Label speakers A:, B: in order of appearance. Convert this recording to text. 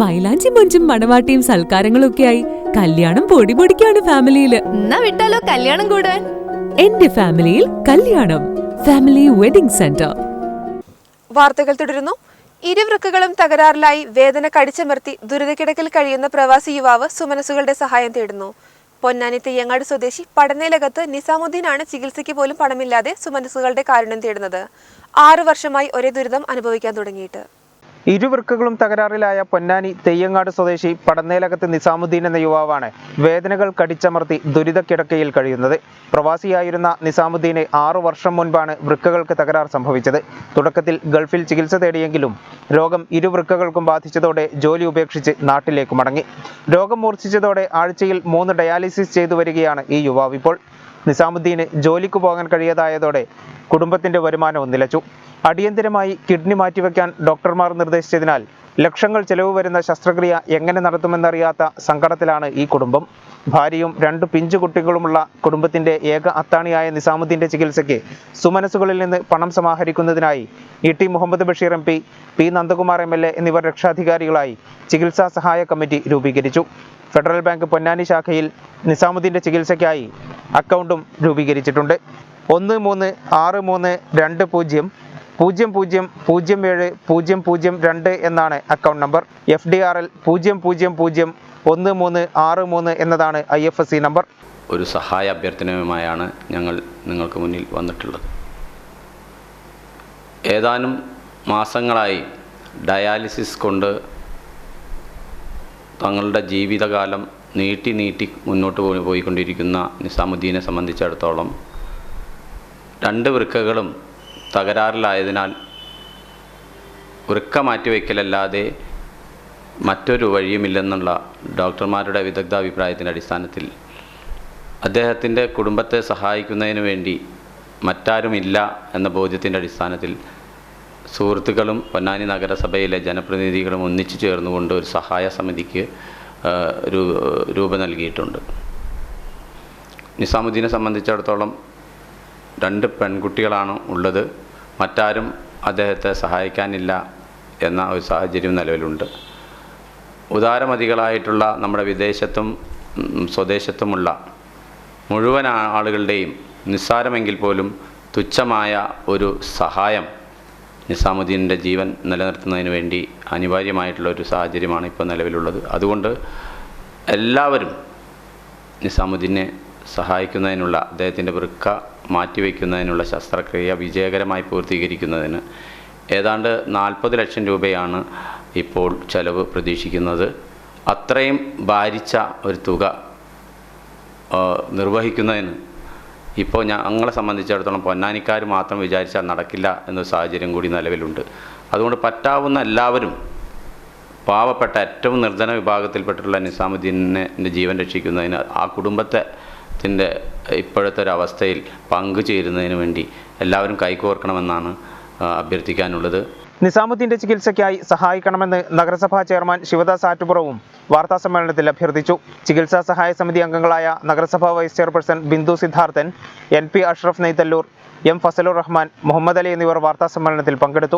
A: മൈലാഞ്ചി മൊഞ്ചും മണവാട്ടിയും സൽക്കാരങ്ങളും ആയി കല്യാണം പൊടി പൊടിക്കാണ് ഫാമിലിയിൽ.
B: എന്നാ വിട്ടാലോ കല്യാണം കൂടാൻ?
A: എന്റെ ഫാമിലിയിൽ കല്യാണം. Family wedding centre.
C: വാർത്തകൾ തുടരുന്നു. ഇരുവൃക്കകളും തകരാറിലായി വേദന കടിച്ചമർത്തി ദുരിതക്കിടക്കിൽ കഴിയുന്ന പ്രവാസി യുവാവ് സുമനസുകളുടെ സഹായം തേടുന്നു. പൊന്നാനി തെയ്യങ്ങാട് സ്വദേശി പടനേലകത്ത് നിസാമുദ്ദീനാണ് ചികിത്സയ്ക്ക് പോലും പണമില്ലാതെ സുമനസുകളുടെ കാരുണ്യം തേടുന്നത്. ആറു വർഷമായി ഒരേ ദുരിതം അനുഭവിക്കാൻ തുടങ്ങിയിട്ട്.
D: ഇരുവൃക്കകളും തകരാറിലായ പൊന്നാനി തെയ്യങ്ങാട് സ്വദേശി പടന്നേലകത്ത് നിസാമുദ്ദീൻ എന്ന യുവാവാണ് വേദനകൾ കടിച്ചമർത്തി ദുരിതക്കിടക്കയിൽ കഴിയുന്നത്. പ്രവാസിയായിരുന്ന നിസാമുദ്ദീനെ ആറു വർഷം മുൻപാണ് വൃക്കകൾക്ക് തകരാർ സംഭവിച്ചത്. തുടക്കത്തിൽ ഗൾഫിൽ ചികിത്സ തേടിയെങ്കിലും രോഗം ഇരുവൃക്കകൾക്കും ബാധിച്ചതോടെ ജോലി ഉപേക്ഷിച്ച് നാട്ടിലേക്ക് മടങ്ങി. രോഗം മൂർച്ഛിച്ചതോടെ ആഴ്ചയിൽ മൂന്ന് ഡയാലിസിസ് ചെയ്തു വരികയാണ് ഈ യുവാവ് ഇപ്പോൾ. നിസാമുദ്ദീന് ജോലിക്ക് പോകാൻ കഴിയാതായതോടെ കുടുംബത്തിന്റെ വരുമാനവും നിലച്ചു. അടിയന്തരമായി കിഡ്നി മാറ്റിവെക്കാൻ ഡോക്ടർമാർ നിർദ്ദേശിച്ചതിനാൽ ലക്ഷങ്ങൾ ചെലവ് വരുന്ന ശസ്ത്രക്രിയ എങ്ങനെ നടത്തുമെന്നറിയാത്ത സങ്കടത്തിലാണ് ഈ കുടുംബം. ഭാര്യയും രണ്ട് പിഞ്ചു കുട്ടികളുമുള്ള കുടുംബത്തിന്റെ ഏക അത്താണിയായ നിസാമുദ്ദീന്റെ ചികിത്സയ്ക്ക് സുമനസുകളിൽ നിന്ന് പണം സമാഹരിക്കുന്നതിനായി E T Muhammad Basheer M P P Nandakumar M L A എന്നിവർ രക്ഷാധികാരികളായി ചികിത്സാ സഹായ കമ്മിറ്റി രൂപീകരിച്ചു. ഫെഡറൽ ബാങ്ക് പൊന്നാനി ശാഖയിൽ നിസാമുദ്ദീന്റെ ചികിത്സയ്ക്കായി അക്കൗണ്ടും രൂപീകരിച്ചിട്ടുണ്ട്. ഒന്ന് മൂന്ന് ആറ് മൂന്ന് രണ്ട് പൂജ്യം പൂജ്യം പൂജ്യം പൂജ്യം ഏഴ് പൂജ്യം പൂജ്യം രണ്ട് എന്നാണ് account number F D R L പൂജ്യം പൂജ്യം പൂജ്യം ഒന്ന് മൂന്ന് ആറ് മൂന്ന് എന്നതാണ് I F S C number
E: ഒരു സഹായ അഭ്യർത്ഥനയുമായാണ് ഞങ്ങൾ നിങ്ങൾക്ക് മുന്നിൽ വന്നിട്ടുള്ളത്. ഏതാനും മാസങ്ങളായി ഡയാലിസിസ് കൊണ്ട് തങ്ങളുടെ ജീവിതകാലം നീട്ടി നീട്ടി മുന്നോട്ട് പോയി പോയിക്കൊണ്ടിരിക്കുന്ന നിസാമുദ്ദീനെ സംബന്ധിച്ചിടത്തോളം രണ്ട് വൃക്കകളും തകരാറിലായതിനാൽ വൃക്ക മാറ്റിവെക്കലല്ലാതെ മറ്റൊരു വഴിയുമില്ലെന്നുള്ള ഡോക്ടർമാരുടെ വിദഗ്ധ അഭിപ്രായത്തിന്റെ അടിസ്ഥാനത്തിൽ അദ്ദേഹത്തിന്റെ കുടുംബത്തെ സഹായിക്കുന്നതിന് വേണ്ടി മറ്റാരുമില്ല എന്ന ബോധ്യത്തിന്റെ അടിസ്ഥാനത്തിൽ സുഹൃത്തുക്കളും പൊന്നാനി നഗരസഭയിലെ ജനപ്രതിനിധികളും ഒന്നിച്ചു ചേർന്നുകൊണ്ട് ഒരു സഹായ സമിതിക്ക് രൂപം നൽകിയിട്ടുണ്ട്. നിസാമുദ്ദീനെ സംബന്ധിച്ചിടത്തോളം രണ്ട് പെൺകുട്ടികളാണ് ഉള്ളത്. മറ്റാരും അദ്ദേഹത്തെ സഹായിക്കാനില്ല എന്ന ഒരു സാഹചര്യം നിലവിലുണ്ട്. ഉദാരമതികളായിട്ടുള്ള നമ്മുടെ വിദേശത്തും സ്വദേശത്തുമുള്ള മുഴുവൻ ആളുകളുടെയും നിസ്സാരമെങ്കിൽ പോലും തുച്ഛമായ ഒരു സഹായം നിസാമുദ്ദീന്റെ ജീവൻ നിലനിർത്തുന്നതിന് വേണ്ടി അനിവാര്യമായിട്ടുള്ള ഒരു സാഹചര്യമാണ് ഇപ്പോൾ നിലവിലുള്ളത്. അതുകൊണ്ട് എല്ലാവരും നിസാമുദ്ദീനെ സഹായിക്കുന്നതിനുള്ള അദ്ദേഹത്തിന്റെ വൃക്ക മാറ്റിവെക്കുന്നതിനുള്ള ശസ്ത്രക്രിയ വിജയകരമായി പൂർത്തീകരിക്കുന്നതിന് ഏതാണ്ട് നാൽപ്പത് ലക്ഷം രൂപയാണ് ഇപ്പോൾ ചെലവ് പ്രതീക്ഷിക്കുന്നത്. അത്രയും ഭാരിച്ച ഒരു തുക നിർവഹിക്കുന്നതിന് ഇപ്പോൾ ഞങ്ങളെ സംബന്ധിച്ചിടത്തോളം പൊന്നാനിക്കാർ മാത്രം വിചാരിച്ചാൽ നടക്കില്ല എന്ന സാഹചര്യം കൂടി നിലവിലുണ്ട്. അതുകൊണ്ട് പറ്റാവുന്ന എല്ലാവരും പാവപ്പെട്ട ഏറ്റവും നിർധന വിഭാഗത്തിൽപ്പെട്ടിട്ടുള്ള നിസാമുദ്ദീനെ ജീവൻ രക്ഷിക്കുന്നതിന് ആ കുടുംബത്തെ ത്തിന്റെ ഇപ്പോഴത്തെ ഒരു അവസ്ഥയിൽ പങ്കുചേരുന്നതിന് വേണ്ടി എല്ലാവരും കൈകോർക്കണമെന്നാണ് അഭ്യർത്ഥിക്കാനുള്ളത്.
D: നിസാമുദ്ദീന്റെ ചികിത്സയ്ക്കായി സഹായിക്കണമെന്ന് നഗരസഭാ ചെയർമാൻ ശിവദാസ് ആറ്റുപുറവും വാർത്താ സമ്മേളനത്തിൽ അഭ്യർത്ഥിച്ചു. ചികിത്സാ സഹായ സമിതി അംഗങ്ങളായ നഗരസഭാ vice chairperson Bindu Siddharthan N P Ashraf Neythalloor M Fazlur Rahman Muhammad Ali എന്നിവർ വാർത്താ സമ്മേളനത്തിൽ പങ്കെടുത്തു.